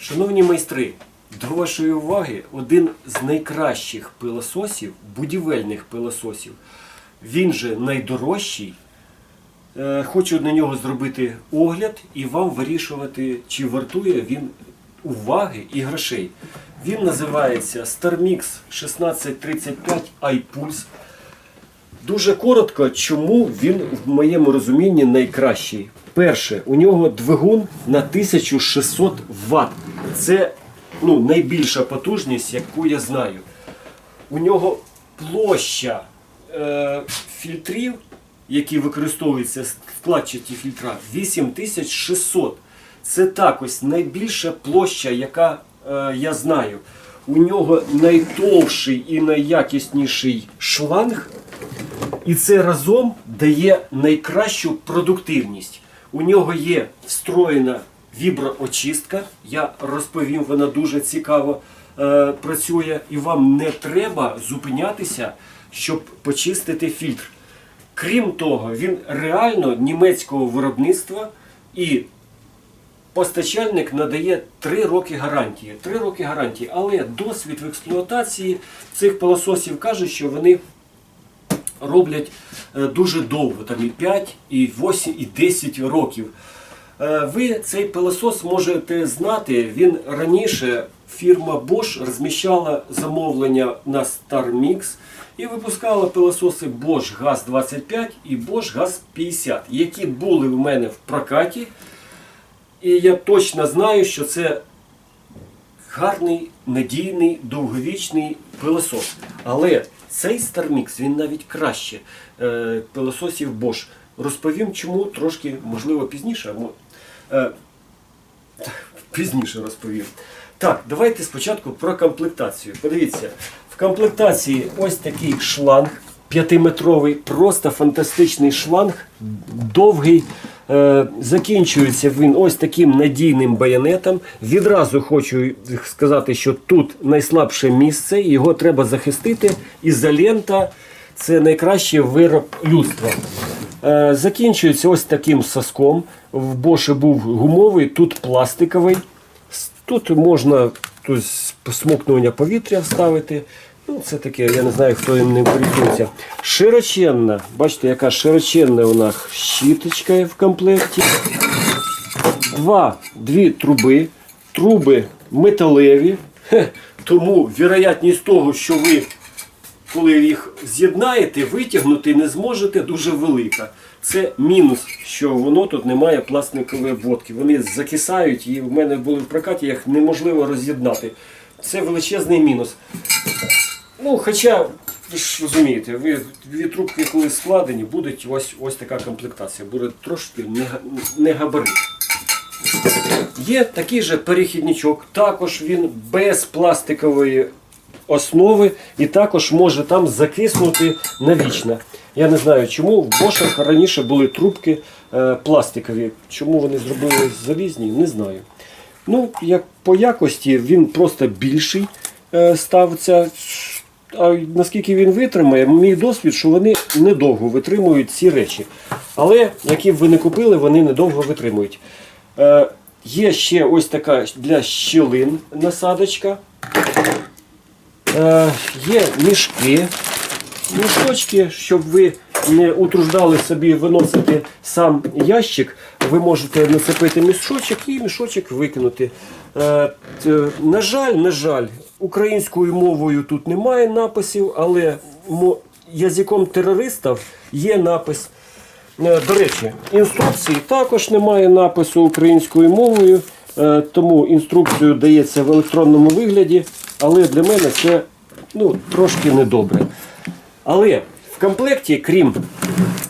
Шановні майстри, до вашої уваги один з найкращих пилососів, будівельних пилососів. Він же найдорожчий. Е, Хочу на нього зробити огляд і вам вирішувати, чи вартує він уваги і грошей. Він називається StarMix 1635 iPulse. Дуже коротко, чому він в моєму розумінні найкращий. Перше, у нього двигун на 1600 Вт. Це ну, найбільша потужність, яку я знаю. У нього площа е, фільтрів, які використовуються вкладчаті фільтра, 8600. Це також найбільша площа, яка е, я знаю. У нього найтовший і найякісніший шланг. І це разом дає найкращу продуктивність. У нього є встроєна віброочистка. Я розповім, вона дуже цікаво е, працює, і вам не треба зупинятися, щоб почистити фільтр. Крім того, він реально німецького виробництва і постачальник надає 3 роки гарантії. 3 роки гарантії, але досвід в експлуатації цих пилососів каже, що вони роблять е, дуже довго, там і 5, і 8, і 10 років. Е, Ви цей пилосос можете знати. Він раніше фірма Bosch розміщала замовлення на StarMix і випускала пилососи Bosch Gaz 25 і Bosch Gaz 50, які були в мене в прокаті. І я точно знаю, що це гарний, надійний, довговічний пилосос. Але цей StarMix, він навіть краще е, пилососів Bosch. Розповім, чому трошки, можливо, пізніше. Е, пізніше розповім. Так, давайте спочатку про комплектацію. Подивіться, в комплектації ось такий шланг п'ятиметровий, просто фантастичний шланг, довгий. Е, закінчується він ось таким надійним баянетом. Відразу хочу сказати, що тут найслабше місце, його треба захистити. Ізолента це найкращий вироб людства. Е, закінчується ось таким соском. В Боші був гумовий, тут пластиковий. Тут можна тут смокнення повітря вставити. Ну, це таке, я не знаю, хто їм не користується. Широченна, бачите, яка широченна у нас щіточка в комплекті. Два, дві труби. Труби металеві. Тому вірогідність того, що ви коли їх з'єднаєте, витягнути не зможете дуже велика. Це мінус, що воно тут не має пластикової обводки. Вони закисають і в мене були в прокаті, їх неможливо роз'єднати. Це величезний мінус. Ну, хоча, ви ж розумієте, ви дві трубки, коли складені, буде ось, ось така комплектація. Буде трошки не, не габарит. Є такий же перехідничок, також він без пластикової основи і також може там закиснути навічно. Я не знаю, чому в Бошах раніше були трубки е, пластикові. Чому вони зробили залізні, не знаю. Ну, як по якості він просто більший е, ставиться. А наскільки він витримає, мій досвід, що вони недовго витримують ці речі. Але які б ви не купили, вони недовго витримують. Е, є ще ось така для щілин насадочка. Е, є мішки, мішочки, щоб ви не утруждали собі виносити сам ящик, ви можете нацепити мішочок і мішочок викинути. Е, на жаль, на жаль, українською мовою тут немає написів, але язиком терористів є напис. Е, До речі, інструкції також немає напису українською мовою, тому інструкцію дається в електронному вигляді, але для мене це ну, трошки недобре. Але в комплекті, крім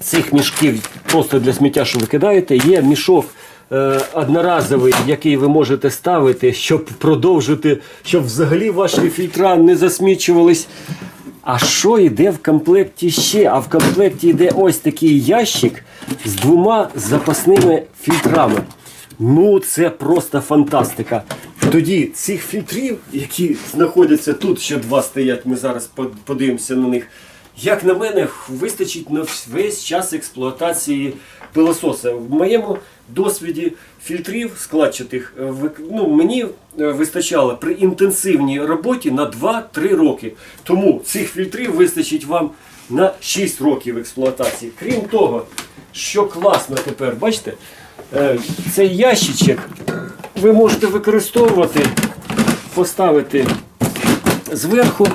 цих мішків, просто для сміття, що ви кидаєте, є мішок е, одноразовий, який ви можете ставити, щоб продовжити, щоб взагалі ваші фільтра не засмічувались. А що йде в комплекті ще? А в комплекті йде ось такий ящик з двома запасними фільтрами. Ну, це просто фантастика. Тоді цих фільтрів, які знаходяться тут, ще два стоять, ми зараз подивимося на них. Як на мене, вистачить на весь час експлуатації пилососа. В моєму досвіді фільтрів складчатих е, ну, мені е, вистачало при інтенсивній роботі на 2-3 роки. Тому цих фільтрів вистачить вам на 6 років експлуатації. Крім того, що класно тепер, бачите, цей ящичок ви можете використовувати, поставити зверху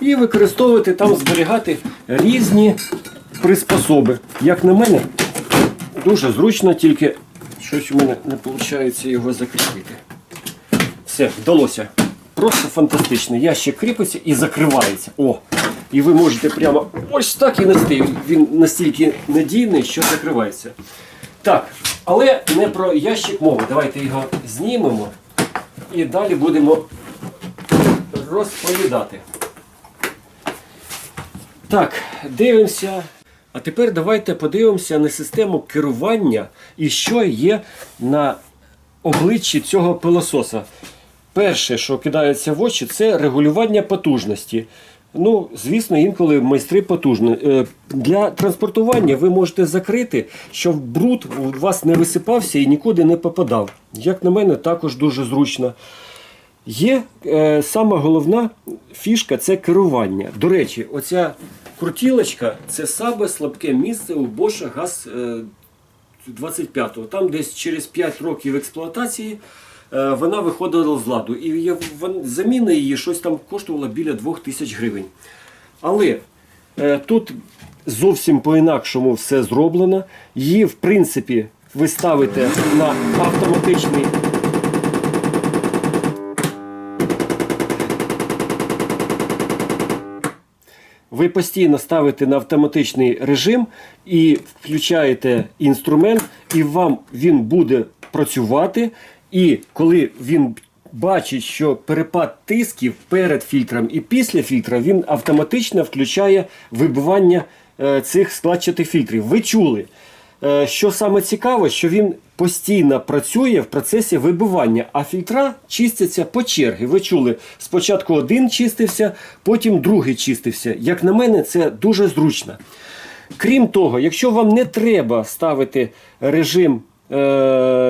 і використовувати там, зберігати різні приспособи. Як на мене, дуже зручно, тільки щось у мене не виходить його закріпити. Все, вдалося. Просто фантастично. Ящик кріпиться і закривається. О! І ви можете прямо ось так і нести. Він настільки надійний, що закривається. Так, але не про ящик мови. Давайте його знімемо і далі будемо розповідати. Так, дивимося. А тепер давайте подивимося на систему керування і що є на обличчі цього пилососа. Перше, що кидається в очі, це регулювання потужності. Ну, звісно, інколи майстри потужні. Е, Для транспортування ви можете закрити, щоб бруд у вас не висипався і нікуди не попадав. Як на мене, також дуже зручно. Є е, сама головна фішка це керування. До речі, оця крутілочка це саме слабке місце у Bosch газ е, 25-го. Там десь через 5 років експлуатації вона виходила з ладу. І заміна її щось там коштувала біля 2000 гривень. Але е, тут зовсім по-інакшому все зроблено. Її, в принципі, ви ставите на автоматичний Ви постійно ставите на автоматичний режим і включаєте інструмент, і вам він буде працювати. І коли він бачить, що перепад тисків перед фільтром і після фільтра, він автоматично включає вибивання е, цих складчатих фільтрів. Ви чули. Е, Що саме цікаво, що він постійно працює в процесі вибивання, а фільтра чистяться по черги. Ви чули, спочатку один чистився, потім другий чистився. Як на мене, це дуже зручно. Крім того, якщо вам не треба ставити режим,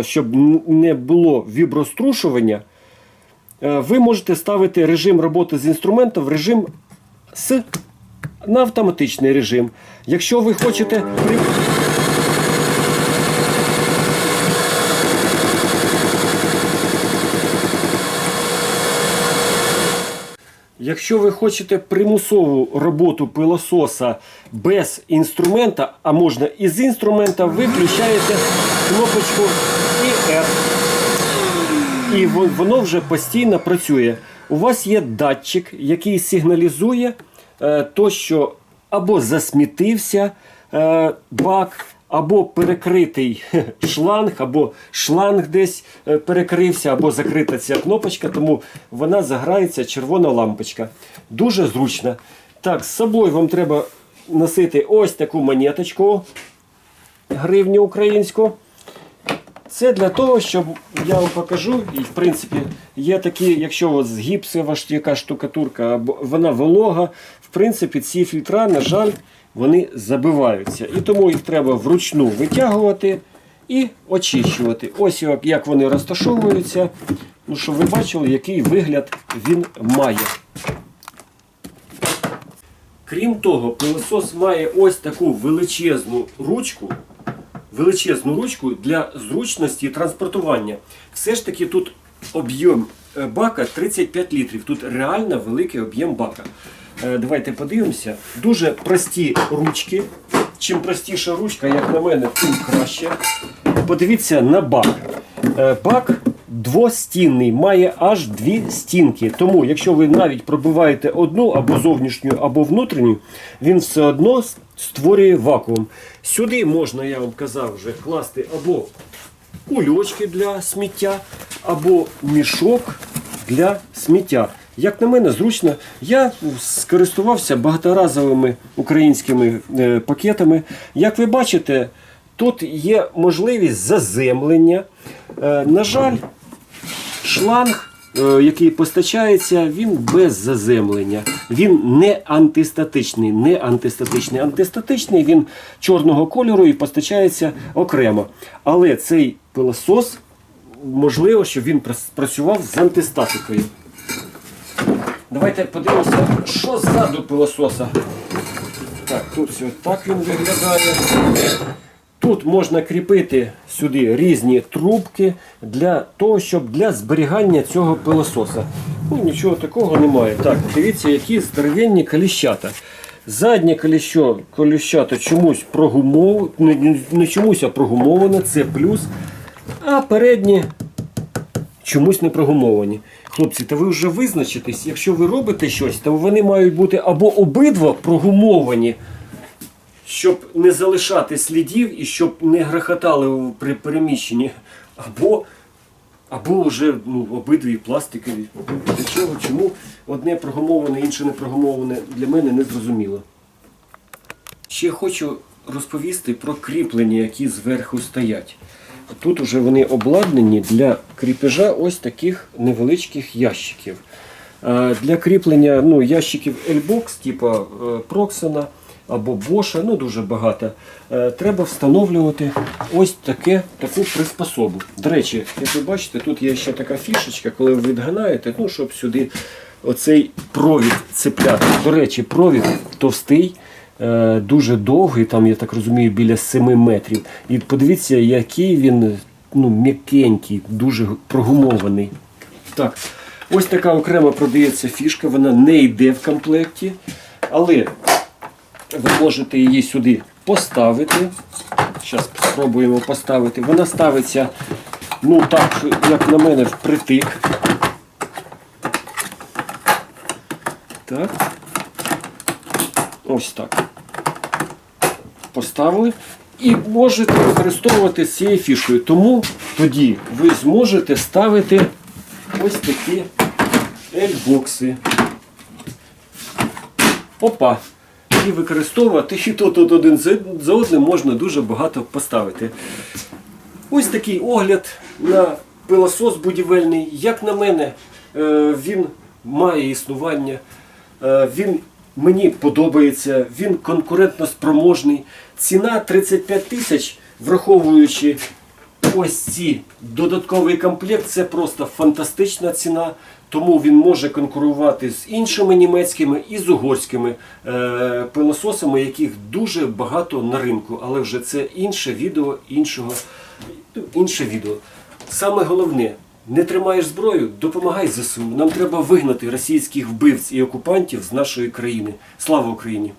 щоб не було віброструшування, е, ви можете ставити режим роботи з інструментом в режим з на автоматичний режим. Якщо ви хочете Якщо ви хочете примусову роботу пилососа без інструмента, а можна і з інструмента, ви включаєте кнопочку IR. І воно вже постійно працює. У вас є датчик, який сигналізує е, то, що або засмітився е, бак, або перекритий шланг, або шланг десь е, перекрився, або закрита ця кнопочка, тому вона заграється червона лампочка. Дуже зручно. Так, з собою вам треба носити ось таку монеточку гривню українську. Це для того, щоб я вам покажу, і в принципі є такі, якщо от з гіпсова яка штукатурка, вона волога, в принципі, ці фільтра, на жаль, вони забиваються. І тому їх треба вручну витягувати і очищувати. Ось як вони розташовуються. Ну, щоб ви бачили, який вигляд він має. Крім того, пилосос має ось таку величезну ручку, величезну ручку для зручності транспортування. Все ж таки тут об'єм е, бака 35 літрів. Тут реально великий об'єм бака. Е, Давайте подивимося. Дуже прості ручки. Чим простіша ручка, як на мене, тим краще. Подивіться на бак. Е, Бак двостінний, має аж дві стінки. Тому, якщо ви навіть пробиваєте одну або зовнішню, або внутрішню, він все одно створює вакуум. Сюди можна, я вам казав, вже класти або кульочки для сміття, або мішок для сміття. Як на мене, зручно. Я скористувався багаторазовими українськими е, пакетами. Як ви бачите, тут є можливість заземлення. Е, на жаль, шланг який постачається, він без заземлення. Він не антистатичний, не антистатичний. Антистатичний він чорного кольору і постачається окремо. Але цей пилосос, можливо, що він працював з антистатикою. Давайте подивимося, що ззаду пилососа. Так, тут все так він виглядає. Тут можна кріпити сюди різні трубки для того, щоб для зберігання цього пилососа. Ну, нічого такого немає. Так, дивіться, які здоровенні коліщата. Заднє коліщо, коліщата чомусь прогумоване, не, не- чомусь, а прогумоване, це плюс. А передні чомусь не прогумовані. Хлопці, та ви вже визначитесь, якщо ви робите щось, то вони мають бути або обидва прогумовані, щоб не залишати слідів і щоб не грохотали при переміщенні, або, або вже ну, обидві пластикові. Для чого? Чому одне прогумоване, інше не прогумоване, для мене не зрозуміло. Ще хочу розповісти про кріплення, які зверху стоять. Тут вже вони обладнані для кріпежа ось таких невеличких ящиків. Е, Для кріплення ну, ящиків L-Box, типу е, Proxima або Bosch, ну дуже багато, е, треба встановлювати ось таке, таку приспособу. До речі, як ви бачите, тут є ще така фішечка, коли ви відганаєте, ну, щоб сюди оцей провід цепляти. До речі, провід товстий. е, Дуже довгий, там, я так розумію, біля 7 метрів. І подивіться, який він ну, м'якенький, дуже прогумований. Так, ось така окремо продається фішка, вона не йде в комплекті, але ви можете її сюди поставити. Зараз спробуємо поставити. Вона ставиться, ну так, як на мене, впритик. Так. Ось так. Поставили. І можете використовувати цією фішкою. Тому тоді ви зможете ставити ось такі L-бокси. Опа. І використовувати, і тут один за за одним можна дуже багато поставити. Ось такий огляд на пилосос будівельний. Як на мене, е, він має існування, е, він мені подобається, він конкурентно спроможний. Ціна 35 тисяч, враховуючи ось ці додатковий комплект, це просто фантастична ціна. Тому він може конкурувати з іншими німецькими і з угорськими е, пилососами, яких дуже багато на ринку. Але вже це інше відео, іншого, інше відео. Саме головне, не тримаєш зброю, допомагай ЗСУ. Нам треба вигнати російських вбивць і окупантів з нашої країни. Слава Україні!